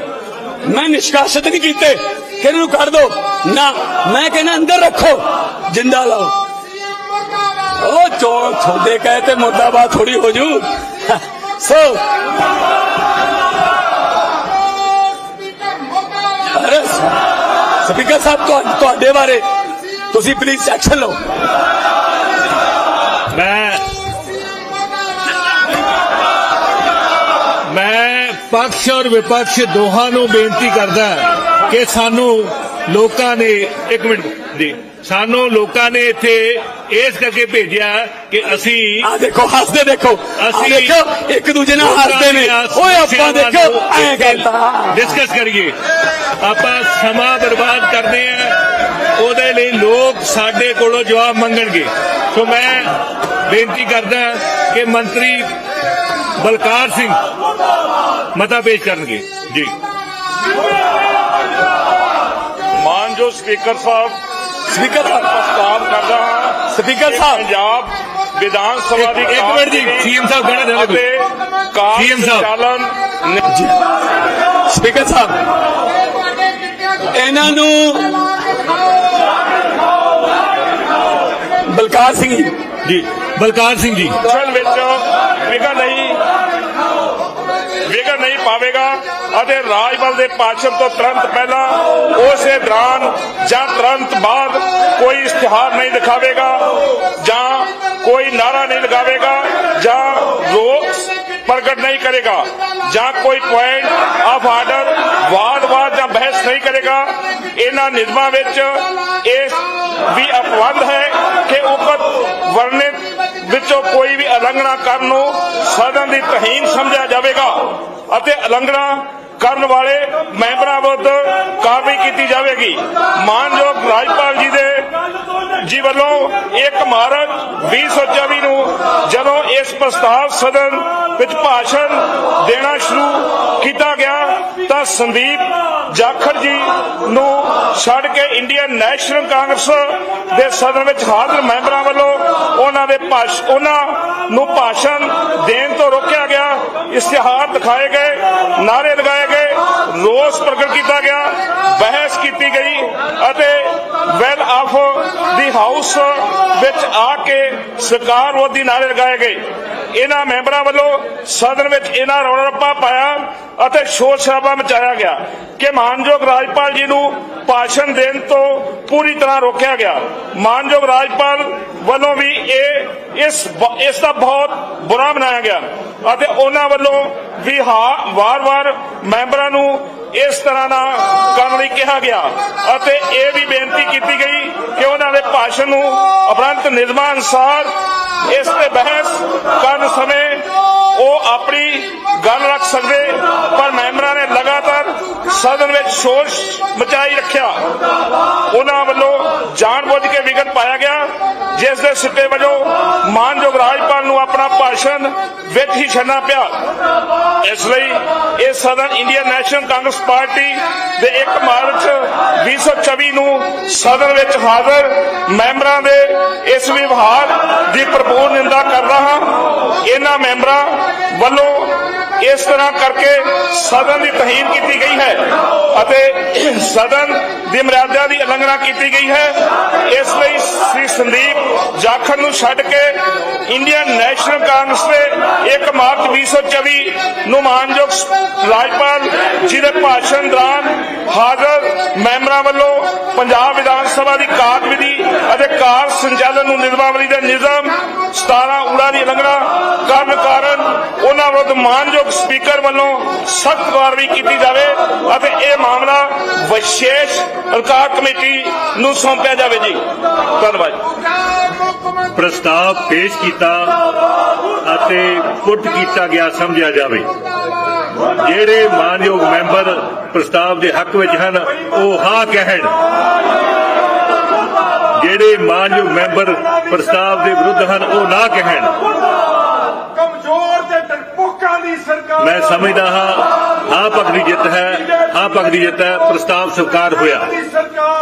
Speaker 1: ਮੈਂ ਨਿਸ਼ਕਾਸਿਤ ਨਹੀਂ ਕੀਤੇ ਕਿ ਇਹਨਾਂ ਨੂੰ ਕੱਢ ਦੋ। ਨਾ, ਮੈਂ ਕਹਿੰਦਾ ਅੰਦਰ ਰੱਖੋ। ਜਿੰਦਾ ਲਾਓ ਉਹ ਜੋ ਤੁਹਾਡੇ ਕਹੇ ਤੇ ਮੁਰਦਾਬਾਦ ਥੋੜੀ ਹੋ ਜੂ। ਸੋ। ਸਪੀਕਰ ਸਾਹਿਬ ਤੁਹਾਡੇ ਬਾਰੇ ਤੁਸੀਂ ਪਲੀਜ਼ ਐਕਸ਼ਨ ਲਓ।
Speaker 2: ਮੈਂ ਮੈਂ ਪਕਸ਼ ਔਰ ਵਿਪਕਸ਼ ਦੋਹਾਂ ਨੂੰ ਬੇਨਤੀ ਕਰਦਾ ਕਿ ਸਾਨੂੰ ਲੋਕਾਂ ਨੇ ਇੱਕ ਮਿੰਟ ਜੀ। ਸਾਨੂੰ ਲੋਕਾਂ ਨੇ ਇੱਥੇ ਇਸ ਕਰਕੇ ਭੇਜਿਆ ਕਿ ਅਸੀਂ
Speaker 1: ਆ ਦੇਖੋ ਹੱਸਦੇ ਦੇਖੋ।
Speaker 2: ਅਸੀਂ
Speaker 1: ਦੇਖੋ ਇੱਕ ਦੂਜੇ ਨਾਲ ਹੱਸਦੇ ਨੇ। ਓਏ ਆਪਾਂ ਦੇਖੋ ਐ ਕਹਿੰਦਾ।
Speaker 2: ਡਿਸਕਸ ਕਰੀਏ। ਆਪਾਂ ਸਮਾਂ ਬਰਬਾਦ ਕਰਦੇ ਆ ਉਹਦੇ ਲਈ ਲੋਕ ਸਾਡੇ ਕੋਲੋਂ ਜਵਾਬ ਮੰਗਣਗੇ। ਸੋ ਮੈਂ ਬੇਨਤੀ ਕਰਦਾ ਕਿ ਮੰਤਰੀ ਬਲਕਾਰ ਸਿੰਘ ਮਤਾ ਪੇਸ਼ ਕਰਨਗੇ। ਜੀ।
Speaker 3: ਮਾਨਯੋਗ ਸਪੀਕਰ ਸਾਹਿਬ
Speaker 1: ਸਪੀਕਰ ਸਾਹਿਬ
Speaker 3: ਪ੍ਰਸਤਾਵ ਕਰਦਾ ਹਾਂ
Speaker 1: ਸਪੀਕਰ ਸਾਹਿਬ।
Speaker 3: ਪੰਜਾਬ ਵਿਧਾਨ ਸਭਾ ਦੀ
Speaker 2: ਇੱਕ- ਮਿੰਟ ਜੀ, CM ਸਾਹਿਬ ਕਹਿਣਾ
Speaker 3: ਅਤੇ ਕਾਰ
Speaker 2: CM ਸਾਹਿਬ।
Speaker 1: ਸਪੀਕਰ ਸਾਹਿਬ। ਇਹਨਾਂ ਨੂੰ ਬਲਕਾਰ ਸਿੰਘ ਜੀ।
Speaker 2: ਜੀ ਬਲਕਾਰ ਸਿੰਘ ਜੀ।
Speaker 3: ਨਿਰਵਾਚਨ ਵਿੱਚ ਵਿਘਨ ਨਹੀਂ ਵਿਘਨ ਨਹੀਂ ਪਾਵੇਗਾ ਅਤੇ ਰਾਜਪਾਲ ਦੇ ਭਾਸ਼ਣ ਤੋਂ ਤੁਰੰਤ ਪਹਿਲਾਂ ਉਸੇ ਦੌਰਾਨ ਜਾਂ ਤੁਰੰਤ ਬਾਅਦ ਕੋਈ ਇਸ਼ਤਿਹਾਰ ਨਹੀਂ ਦਿਖਾਵੇਗਾ ਜਾਂ ਕੋਈ ਨਾਰਾ ਨਹੀਂ ਲਗਾਵੇਗਾ ਜਾਂ ਰੋਸ ਪ੍ਰਗਟ ਨਹੀਂ ਕਰੇਗਾ ਜਾਂ ਕੋਈ ਪੁਆਇੰਟ ਆਫ ਆਰਡਰ ਵਾਦ-ਵਾਦ ਜਾਂ ਬਹਿਸ ਨਹੀਂ ਕਰੇਗਾ। ਇਹਨਾਂ ਨਿਯਮਾਂ ਵਿੱਚ ਇਹ ਵੀ ਅਪਵੰਦ ਹੈ ਕਿ ਉਪਰ ਵਰਣਿਤ ਵਿੱਚੋਂ ਕੋਈ ਵੀ ਉਲੰਘਣਾ ਕਰਨ ਨੂੰ ਸਦਨ ਦੀ ਤਹੀਨ ਸਮਝਿਆ ਜਾਵੇਗਾ ਅਤੇ ਉਲੰਘਣਾ ਕਰਨ ਵਾਲੇ ਮੈਂਬਰਾਂ ਵਿਰੁੱਧ ਕਾਰਵਾਈ ਕੀਤੀ ਜਾਵੇਗੀ। ਮਾਨਯੋਗ ਰਾਜਪਾਲ ਜੀ ਦੇ ਜੀ ਵੱਲੋਂ 1 ਮਾਰਚ 2024 ਨੂੰ ਜਦੋਂ ਇਸ ਪ੍ਰਸਤਾਵ ਸਦਨ ਵਿੱਚ ਭਾਸ਼ਣ ਦੇਣਾ ਸ਼ੁਰੂ ਕੀਤਾ ਗਿਆ, ਤਾਂ ਸੰਦੀਪ ਜਾਖੜ ਜੀ ਨੂੰ ਛੱਡ ਕੇ ਇੰਡੀਅਨ ਨੈਸ਼ਨਲ ਕਾਂਗਰਸ ਦੇ ਸਦਨ ਵਿੱਚ ਹਾਜ਼ਰ ਮੈਂਬਰਾਂ ਵੱਲੋਂ ਉਹਨਾਂ ਦੇ ਭਾਸ਼, ਉਹਨਾਂ ਨੂੰ ਭਾਸ਼ਣ ਦੇਣ ਤੋਂ ਰੋਕਿਆ ਗਿਆ। ਇਸ਼ਤਿਹਾਰ ਦਿਖਾਏ ਗਏ ਨਾਰੇ ਲਗਾਏ ਗਏ ਰੋਸ ਪ੍ਰਗਟ ਕੀਤਾ ਗਿਆ, ਬਹਿਸ ਕੀਤੀ ਗਈ ਅਤੇ ਵੈਲ ਆਫ ਦੀ ਹਾਊਸ ਵਿੱਚ ਆ ਕੇ ਸਰਕਾਰ ਵਿਰੋਧੀ ਨਾਰੇ ਲਗਾਏ ਗਏ। ਇਹਨਾਂ ਮੈਂਬਰਾਂ ਵੱਲੋਂ ਸਦਨ ਵਿੱਚ ਇਹਨਾਂ ਰੌਲਾ ਰੱਪਾ ਪਾਇਆ ਅਤੇ ਸ਼ੋਰ ਸ਼ਰਾਬਾ ਮਚਾਇਆ ਗਿਆ ਕਿ ਮਾਨਯੋਗ ਰਾਜਪਾਲ ਜੀ ਨੂੰ ਭਾਸ਼ਣ ਦੇਣ ਤੋਂ ਪੂਰੀ ਤਰ੍ਹਾਂ ਰੋਕਿਆ ਗਿਆ। ਮਾਨਯੋਗ ਰਾਜਪਾਲ ਵੱਲੋਂ ਵੀ ਇਹ ਇਸ ਇਸ ਦਾ ਬਹੁਤ ਬੁਰਾ ਬਣਾਇਆ ਗਿਆ ਅਤੇ ਉਹਨਾਂ ਵੱਲੋਂ ਵੀ ਹਾਂ, ਵਾਰ-ਵਾਰ ਮੈਂਬਰਾਂ ਨੂੰ ਇਸ ਤਰ੍ਹਾਂ ਨਾ ਕਰਨ ਲਈ ਕਿਹਾ ਗਿਆ। ਅਤੇ ਇਹ ਵੀ ਬੇਨਤੀ ਕੀਤੀ ਗਈ ਕਿ ਉਹਨਾਂ ਦੇ ਭਾਸ਼ਣ ਨੂੰ ਉਪਰੰਤ ਨਿਯਮਾਂ ਅਨੁਸਾਰ ਇਸ ਤੇ ਬਹਿਸ ਕਰਨ ਸਮੇਂ ਉਹ ਆਪਣੀ ਗੱਲ ਰੱਖ ਸਕਦੇ, ਪਰ ਮੈਂਬਰਾਂ ਨੇ ਲਗਾਤਾਰ ਸਦਨ ਵਿੱਚ ਸ਼ੋਰ ਮਚਾਈ ਰੱਖਿਆ। ਉਹਨਾਂ ਵੱਲੋਂ ਜਾਣਬੁੱਝ ਕੇ ਵਿਗਨ ਪਾਇਆ ਗਿਆ, ਜਿਸ ਦੇ ਸਿੱਟੇ ਵਜੋਂ ਮਾਨਯੋਗ ਰਾਜਪਾਲ ਨੂੰ ਆਪਣਾ ਭਾਸ਼ਣ ਵਿੱਚ ਹੀ ਛੱਡਣਾ ਪਿਆ। ਇਸ ਲਈ ਇਹ ਸਦਨ ਇੰਡੀਅਨ ਨੈਸ਼ਨਲ ਕਾਂਗਰਸ ਪਾਰਟੀ ਦੇ 1 ਮਾਰਚ 2024 ਨੂੰ ਸਦਨ ਵਿੱਚ ਹਾਜ਼ਰ ਮੈਂਬਰਾਂ ਦੇ ਇਸ ਵਿਵਹਾਰ ਦੀ ਭਰਪੂਰ ਨਿੰਦਾ ਕਰਦਾ ਹਾਂ। ਇਹਨਾਂ ਮੈਂਬਰਾਂ ਵੱਲੋਂ ਇਸ ਤਰ੍ਹਾਂ ਕਰਕੇ ਸਦਨ ਦੀ ਤਹੀਨ ਕੀਤੀ ਗਈ ਹੈ। ਅਤੇ ਸਦਨ ਦੀ ਮਰਿਆਦਾ ਦੀ ਉਲੰਘਣਾ ਕੀਤੀ ਗਈ ਹੈ। ਇਸ ਲਈ ਸ੍ਰੀ ਸੰਦੀਪ ਜਾਖੜ ਨੂੰ ਛੱਡ ਕੇ ਇੰਡੀਅਨ ਨੈਸ਼ਨਲ ਕਾਂਗਰਸ ਦੇ 1 ਮਾਰਚ 2024 ਨੂੰ ਮਾਨਯੋਗ ਰਾਜਪਾਲ ਜੀ ਦੇ ਭਾਸ਼ਣ ਦੌਰਾਨ ਹਾਜ਼ਰ ਮੈਂਬਰਾਂ ਵੱਲੋਂ ਪੰਜਾਬ ਵਿਧਾਨ ਸਭਾ ਦੀ ਕਾਰਜਵਿਧੀ ਅਤੇ ਕਾਰ ਸੰਚਾਲਨ ਨੂੰ ਨਿਯਮਾਵਲੀ ਦੇ ਨਿਯਮ 17 ਉੜਾ ਦੀ ਉਲੰਘਣਾ ਕਰਨ ਕਾਰਨ ਉਹਨਾਂ ਵਿਰੁੱਧ ਮਾਨਯੋਗ ਸਪੀਕਰ ਵੱਲੋਂ ਸਖਤ ਕਾਰਵਾਈ ਕੀਤੀ ਜਾਵੇ ਅਤੇ ਇਹ ਮਾਮਲਾ ਵਿਸ਼ੇਸ਼ ਰਿਕਾਰਡ ਕਮੇਟੀ ਨੂੰ ਸੌਂਪਿਆ ਜਾਵੇ ਜੀ। ਧੰਨਵਾਦ
Speaker 2: ਪ੍ਰਸਤਾਵ ਪੇਸ਼ ਕੀਤਾ ਅਤੇ ਪੁੱਟ ਕੀਤਾ ਗਿਆ ਸਮਝਿਆ ਜਾਵੇ। ਜਿਹੜੇ ਮਾਨਯੋਗ ਮੈਂਬਰ ਪ੍ਰਸਤਾਵ ਦੇ ਹੱਕ ਵਿੱਚ ਹਨ, ਉਹ ਹਾਂ ਕਹਿਣ। ਜਿਹੜੇ ਮਾਨਯੋਗ ਮੈਂਬਰ ਪ੍ਰਸਤਾਵ ਦੇ ਵਿਰੁੱਧ ਹਨ, ਉਹ ਨਾ ਕਹਿਣ
Speaker 4: ਕਮਜ਼ੋਰ ਤੇ ਡਰਪੋਕਾਂ ਦੀ ਸਰਕਾਰ
Speaker 2: ਮੈਂ ਸਮਝਦਾ ਹਾਂ ਹਾਂ ਪੱਖ ਦੀ ਜਿੱਤ ਹੈ ਹਾਂ ਪੱਖ ਦੀ ਜਿੱਤ ਹੈ, ਪ੍ਰਸਤਾਵ ਸਵੀਕਾਰ ਹੋਇਆ।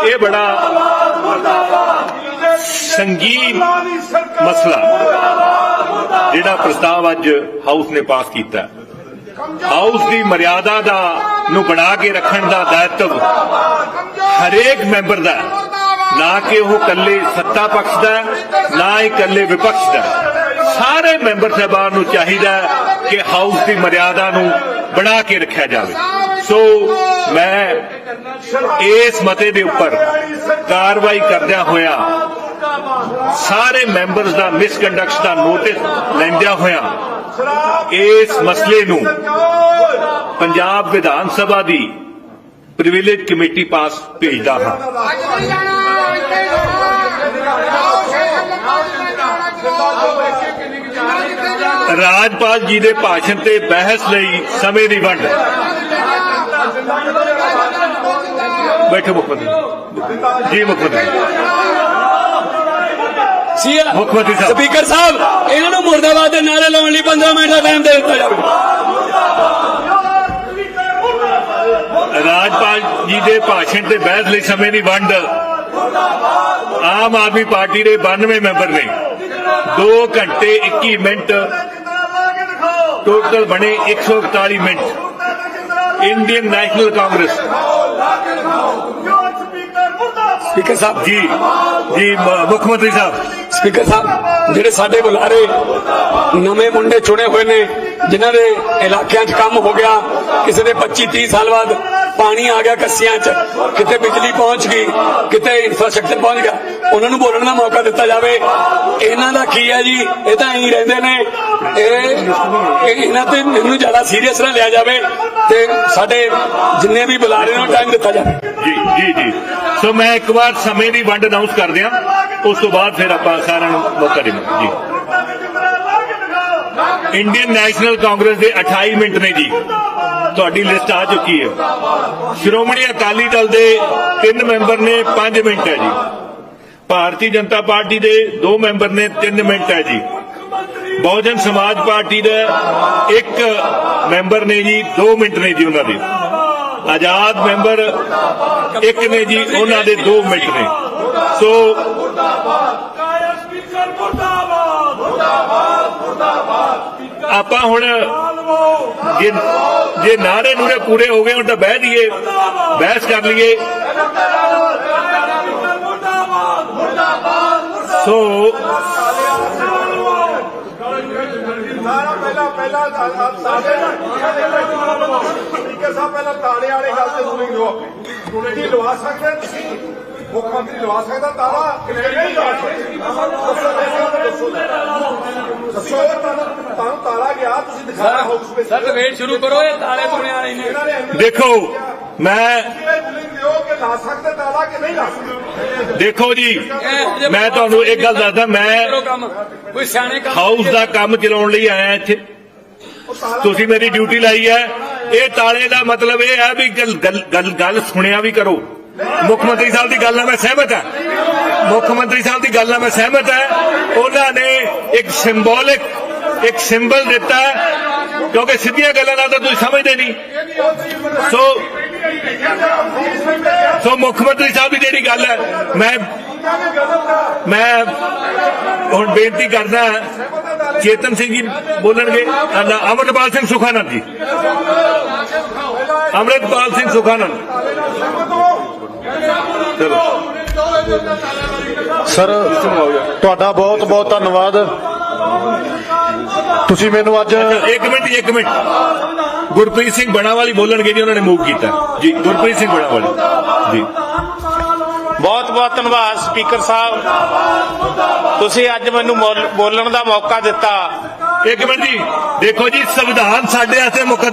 Speaker 2: ਇਹ ਬੜਾ ਸੰਗੀਨ ਮਸਲਾ, ਜਿਹੜਾ ਪ੍ਰਸਤਾਵ ਅੱਜ ਹਾਊਸ ਨੇ ਪਾਸ ਕੀਤਾ। ਹਾਊਸ ਦੀ ਮਰਿਆਦਾ ਦਾ ਨੂੰ ਬਣਾ ਕੇ ਰੱਖਣ ਦਾ ਦਾਇਤਵ ਹਰੇਕ ਮੈਂਬਰ ਦਾ ਨਾ ਕਿ ਉਹ ਇਕੱਲੇ ਸੱਤਾ ਪਕਸ਼ ਦਾ ਨਾ ਹੀ ਇਕੱਲੇ ਵਿਪਕਸ਼ ਦਾ ਸਾਰੇ ਮੈਂਬਰ ਸਾਹਿਬਾਨ ਨੂੰ ਚਾਹੀਦਾ ਕਿ ਹਾਊਸ ਦੀ ਮਰਿਆਦਾ ਨੂੰ ਬਣਾ ਕੇ ਰੱਖਿਆ ਜਾਵੇ। ਸੋ ਮੈਂ ਇਸ ਮਤੇ ਦੇ ਉੱਪਰ ਕਾਰਵਾਈ ਕਰਦਿਆਂ ਹੋਇਆ ਸਾਰੇ ਮੈਂਬਰਸ ਦਾ ਮਿਸਕੰਡਕਟ ਦਾ ਨੋਟਿਸ ਲੈਂਦਿਆਂ ਹੋਇਆ ਇਸ ਮਸਲੇ ਨੂੰ ਪੰਜਾਬ ਵਿਧਾਨ ਸਭਾ ਦੀ ਪ੍ਰਿਵਿਲੇਜ ਕਮੇਟੀ ਪਾਸ ਭੇਜਦਾ ਹਾਂ। ਰਾਜਪਾਲ ਜੀ ਦੇ ਭਾਸ਼ਣ ਤੇ ਬਹਿਸ ਲਈ ਸਮੇਂ ਦੀ ਵੰਡ। ਬੈਠੋ ਮੁੱਖ ਮੰਤਰੀ ਜੀ ਮੁੱਖ ਮੰਤਰੀ ਮੁੱਖ ਮੰਤਰੀ ਸਾਹਿਬ।
Speaker 1: ਸਪੀਕਰ ਸਾਹਿਬ ਇਹਨਾਂ ਨੂੰ ਮੁਰਦਾਬਾਦ ਦੇ ਨਾਰੇ ਲਾਉਣ ਲਈ 15 ਮਿੰਟ ਦਾ ਟਾਈਮ ਦੇ ਦਿੱਤਾ ਜਾਵੇ
Speaker 2: ਰਾਜਪਾਲ ਜੀ ਦੇ ਭਾਸ਼ਣ ਤੇ ਬਹਿਸ ਲਈ ਸਮੇਂ ਦੀ ਵੰਡ ਆਮ ਆਦਮੀ ਪਾਰਟੀ ਦੇ 92 ਮੈਂਬਰ ਨੇ। 2 ਘੰਟੇ 21 ਮਿੰਟ ਟੋਟਲ ਬਣੇ 141 minute Indian National Congress
Speaker 1: speaker Sahib
Speaker 2: ji ji ਮੁੱਖ ਮੰਤਰੀ ਸਾਹਿਬ
Speaker 1: ਸਪੀਕਰ ਸਾਹਿਬ ਜਿਹੜੇ ਸਾਡੇ ਬੁਲਾਰੇ ਨਵੇਂ ਮੁੰਡੇ ਚੁਣੇ ਹੋਏ ਨੇ ਜਿਨ੍ਹਾਂ ਦੇ ਇਲਾਕਿਆਂ 'ਚ ਕੰਮ ਹੋ ਗਿਆ ਕਿਸੇ ਦੇ 25 30 ਸਾਲ ਬਾਅਦ ਪਾਣੀ ਆ ਗਿਆ ਕੱਸੀਆਂ 'ਚ ਕਿਤੇ ਬਿਜਲੀ ਪਹੁੰਚ ਗਈ ਕਿਤੇ ਇਨਫਰਾਸਟ੍ਰਕਚਰ ਪਹੁੰਚ ਗਿਆ ਉਹਨਾਂ ਨੂੰ ਬੋਲਣ ਦਾ ਮੌਕਾ ਦਿੱਤਾ ਜਾਵੇ ਇਹਨਾਂ ਦਾ ਕੀ ਹੈ ਜੀ ਇਹ ਤਾਂ ਐਂ ਰਹਿੰਦੇ ਨੇ ਇਹ ਇਹਨਾਂ ਤੇ ਮੈਨੂੰ ਜ਼ਿਆਦਾ ਸੀਰੀਅਸ ਨਾ ਲਿਆ ਜਾਵੇ ਤੇ ਸਾਡੇ ਜਿੰਨੇ ਵੀ ਬੁਲਾਰੇ ਨੂੰ ਟਾਈਮ ਦਿੱਤਾ ਜਾਵੇ।
Speaker 2: ਜੀ ਜੀ ਜੀ। ਸੋ ਮੈਂ ਇੱਕ ਵਾਰ ਸਮੇਂ ਦੀ ਵੰਡ ਅਨਾਉਂਸ ਕਰ ਦਿਆਂ। ਉਸ ਤੋਂ ਬਾਅਦ ਫਿਰ ਆਪਾਂ ਸਾਰਿਆਂ ਨੂੰ ਮੌਕਾ ਦੇਵਾਂਗੇ। ਜੀ। ਇੰਡੀਅਨ ਨੈਸ਼ਨਲ ਕਾਂਗਰਸ ਦੇ 28 ਮਿੰਟ ਨੇ ਜੀ। ਤੁਹਾਡੀ ਲਿਸਟ ਆ ਚੁੱਕੀ ਹੈ। ਸ਼੍ਰੋਮਣੀ ਅਕਾਲੀ ਦਲ ਦੇ 3 ਮੈਂਬਰ ਨੇ 5 ਮਿੰਟ ਹੈ ਜੀ। ਭਾਰਤੀ ਜਨਤਾ ਪਾਰਟੀ ਦੇ 2 ਮੈਂਬਰ ਨੇ 3 ਮਿੰਟ ਹੈ ਜੀ। ਬਹੁਜਨ ਸਮਾਜ ਪਾਰਟੀ ਦੇ ਇੱਕ ਮੈਂਬਰ ਨੇ ਜੀ 2 ਮਿੰਟ ਨੇ ਜੀ ਉਹਨਾਂ ਦੇ। ਆਜ਼ਾਦ ਮੈਂਬਰ ਇੱਕ ਨੇ ਜੀ, ਉਹਨਾਂ ਦੇ 2 ਮਿੰਟ ਨੇ। ਸੋ ਆਪਾਂ ਹੁਣ ਜੇ ਜੇ ਨਾਰੇ ਨੂਰੇ ਪੂਰੇ ਹੋ ਗਏ, ਹੁਣ ਤਾਂ ਬਹਿ ਜਾਈਏ, ਬਹਿਸ ਕਰ ਲਈਏ। ਸੋ
Speaker 4: ਸਾਰਾ ਪਹਿਲਾਂ ਪਹਿਲਾਂ ਸਾਡੇ ਸਪੀਕਰ ਸਾਹਿਬ ਪਹਿਲਾਂ ਤਾਲੇ ਵਾਲੇ ਗੱਲ ਤੇ ਸੁਣੀ ਲਓ। ਆਪਣੇ ਜੀ ਲਵਾ ਸਕਦੇ ਤੁਸੀਂ? ਮੁੱਖ ਮੰਤਰੀ ਲਵਾ ਸਕਦਾ ਤਾਲਾ? ਕਿ ਨਹੀਂ ਲਵਾ ਸਕਦੇ ਦੱਸੋ। ਤੁਹਾਨੂੰ ਤਾਲਾ ਗਿਆ ਤੁਸੀਂ ਦਿਖਾਇਆ ਹਾਊਸ ਵਿੱਚ।
Speaker 1: ਸਰ ਵੇਟ ਸ਼ੁਰੂ ਕਰੋ ਇਹ ਤਾਲੇ ਪੁਣੇ ਵਾਲੇ ਨੇ।
Speaker 2: ਦੇਖੋ ਮੈਂ
Speaker 4: ਕਿ ਲਾ ਸਕਦੇ ਤਾਲਾ ਕਿ ਨਹੀਂ ਲਾ ਸਕਦੇ?
Speaker 2: ਦੇਖੋ ਜੀ ਮੈਂ ਤੁਹਾਨੂੰ ਇੱਕ ਗੱਲ ਦੱਸਦਾ ਮੈਂ
Speaker 1: ਕੋਈ ਸਿਆਣੇ ਕੰਮ
Speaker 2: ਹਾਊਸ ਦਾ ਕੰਮ ਚਲਾਉਣ ਲਈ ਆਇਆ ਇੱਥੇ। ਤੁਸੀਂ ਮੇਰੀ ਡਿਊਟੀ ਲਾਈ ਹੈ। ਇਹ ਤਾਲੇ ਦਾ ਮਤਲਬ ਇਹ ਹੈ ਵੀ ਗੱਲ- ਗੱਲ ਸੁਣਿਆ ਵੀ ਕਰੋ। ਮੁੱਖ ਮੰਤਰੀ ਸਾਹਿਬ ਦੀ ਗੱਲ ਨਾਲ ਮੈਂ ਸਹਿਮਤ ਹਾਂ। ਮੁੱਖ ਮੰਤਰੀ ਸਾਹਿਬ ਦੀ ਗੱਲ ਨਾਲ ਮੈਂ ਸਹਿਮਤ ਹਾਂ। ਉਹਨਾਂ ਨੇ ਇੱਕ ਸਿੰਬੋਲਿਕ ਇੱਕ ਸਿੰਬਲ ਦਿੱਤਾ ਕਿਉਂਕਿ ਸਿੱਧੀਆਂ ਗੱਲਾਂ ਨਾਲ ਤਾਂ ਤੁਸੀਂ ਸਮਝਦੇ ਨਹੀਂ। ਸੋ ਸੋ ਮੁੱਖ ਮੰਤਰੀ ਸਾਹਿਬ ਦੀ ਜਿਹੜੀ ਗੱਲ ਹੈ ਮੈਂ ਮੈਂ ਹੁਣ ਬੇਨਤੀ ਕਰਦਾ ਚੇਤਨ ਸਿੰਘ ਜੀ ਬੋਲਣਗੇ ਅ- ਅਮਰਪਾਲ ਸਿੰਘ ਸੁਖਾਨੰਦ ਜੀ ਅਮਰਪਾਲ ਸਿੰਘ ਸੁਖਾਨੰਦ ਚਲੋ
Speaker 5: ਸਰ ਤੁਹਾਡਾ ਬਹੁਤ ਬਹੁਤ ਧੰਨਵਾਦ ਤੁਸੀਂ ਮੈਨੂੰ ਅੱਜ
Speaker 2: ਇੱਕ ਮਿੰਟ ਜੀ, ਇੱਕ ਮਿੰਟ ਗੁਰਪ੍ਰੀਤ ਸਿੰਘ ਬਣਾਵਾਲੀ ਬੋਲਣਗੇ ਜੀ ਉਹਨਾਂ ਨੇ ਮੂਵ ਕੀਤਾ। ਜੀ ਗੁਰਪ੍ਰੀਤ ਸਿੰਘ ਬਣਾਵਾਲੀ। ਜੀ।
Speaker 6: ਬਹੁਤ ਬਹੁਤ ਧੰਨਵਾਦ ਸਪੀਕਰ ਸਾਹਿਬ। ਤੁਸੀਂ ਅੱਜ ਮੈਨੂੰ ਬੋਲਣ ਦਾ ਮੌਕਾ ਦਿੱਤਾ।
Speaker 2: ਇੱਕ ਮਿੰਟ ਜੀ ਦੇਖੋ ਜੀ ਸੰਵਿਧਾਨ ਸਾਡੇ ਵਾਸਤੇ ਮੁਕੱਦਸ